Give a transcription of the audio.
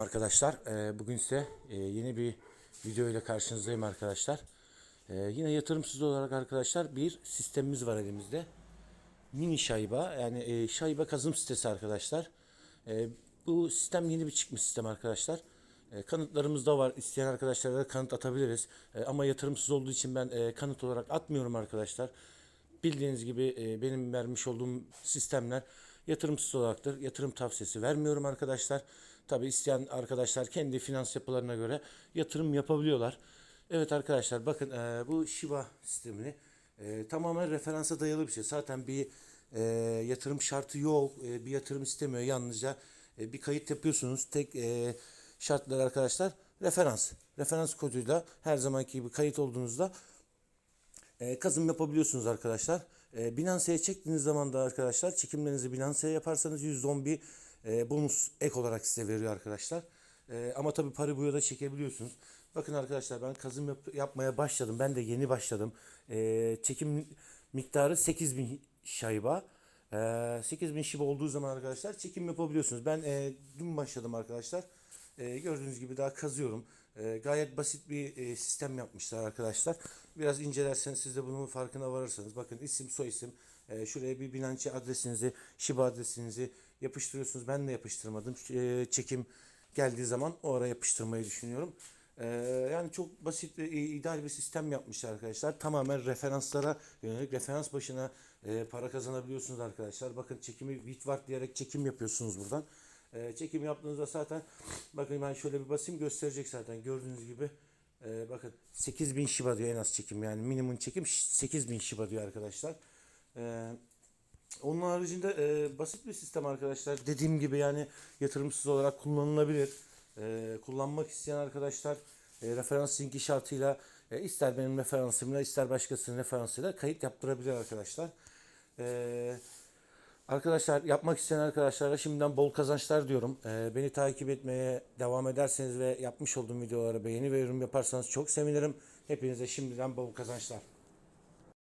arkadaşlar. Ee, Bugün size e, yeni bir video ile karşınızdayım arkadaşlar. Ee, Yine yatırımsız olarak arkadaşlar bir sistemimiz var elimizde. Mini şayba yani e, şayba kazım sitesi arkadaşlar. Bu sistem yeni bir çıkmış sistem arkadaşlar. Kanıtlarımız da var. İsteyen arkadaşlara da kanıt atabiliriz. Ama yatırımsız olduğu için ben e, kanıt olarak atmıyorum arkadaşlar. Bildiğiniz gibi e, benim vermiş olduğum sistemler yatırımsız olaraktır. Yatırım tavsiyesi vermiyorum arkadaşlar. Tabi isteyen arkadaşlar kendi finans yapılarına göre yatırım yapabiliyorlar. Evet arkadaşlar bakın e, bu Shiba sistemini e, tamamen referansa dayalı bir şey. Zaten bir e, yatırım şartı yok. E, bir yatırım istemiyor. Yalnızca e, bir kayıt yapıyorsunuz. Tek e, şartlar arkadaşlar referans. Referans koduyla her zamanki gibi kayıt olduğunuzda e, kazım yapabiliyorsunuz arkadaşlar. E, Binance'ye çektiğiniz zaman da arkadaşlar çekimlerinizi Binance'ye yaparsanız %10 bir e, bonus ek olarak size veriyor arkadaşlar. E, ama tabii Paribu'ya da çekebiliyorsunuz. Bakın arkadaşlar ben kazım yap- yapmaya başladım. Ben de yeni başladım. E, çekim miktarı 8000 şayba. E, 8000 şiba olduğu zaman arkadaşlar çekim yapabiliyorsunuz. Ben e, dün başladım arkadaşlar. E, gördüğünüz gibi daha kazıyorum. E, gayet basit bir e, sistem yapmışlar arkadaşlar. Biraz incelerseniz siz de bunun farkına varırsınız. Bakın isim soy isim. E, şuraya bir Binance adresinizi, Shiba adresinizi yapıştırıyorsunuz. Ben de yapıştırmadım. E, çekim geldiği zaman o ara yapıştırmayı düşünüyorum. E, yani çok basit ve i- ideal bir sistem yapmışlar arkadaşlar. Tamamen referanslara yönelik referans başına e, para kazanabiliyorsunuz arkadaşlar. Bakın çekimi Bitwart diyerek çekim yapıyorsunuz buradan. E, çekim yaptığınızda zaten bakın ben şöyle bir basayım gösterecek zaten gördüğünüz gibi. E, bakın 8000 Shiba diyor en az çekim yani minimum çekim 8000 Shiba diyor arkadaşlar. E, onun haricinde e, basit bir sistem arkadaşlar. Dediğim gibi yani yatırımsız olarak kullanılabilir. E, kullanmak isteyen arkadaşlar e, referans linki şartıyla e, ister benim referansımla ister başkasının referansıyla kayıt yaptırabilir arkadaşlar. E, arkadaşlar yapmak isteyen arkadaşlara şimdiden bol kazançlar diyorum. E, beni takip etmeye devam ederseniz ve yapmış olduğum videolara beğeni ve yorum yaparsanız çok sevinirim. Hepinize şimdiden bol kazançlar.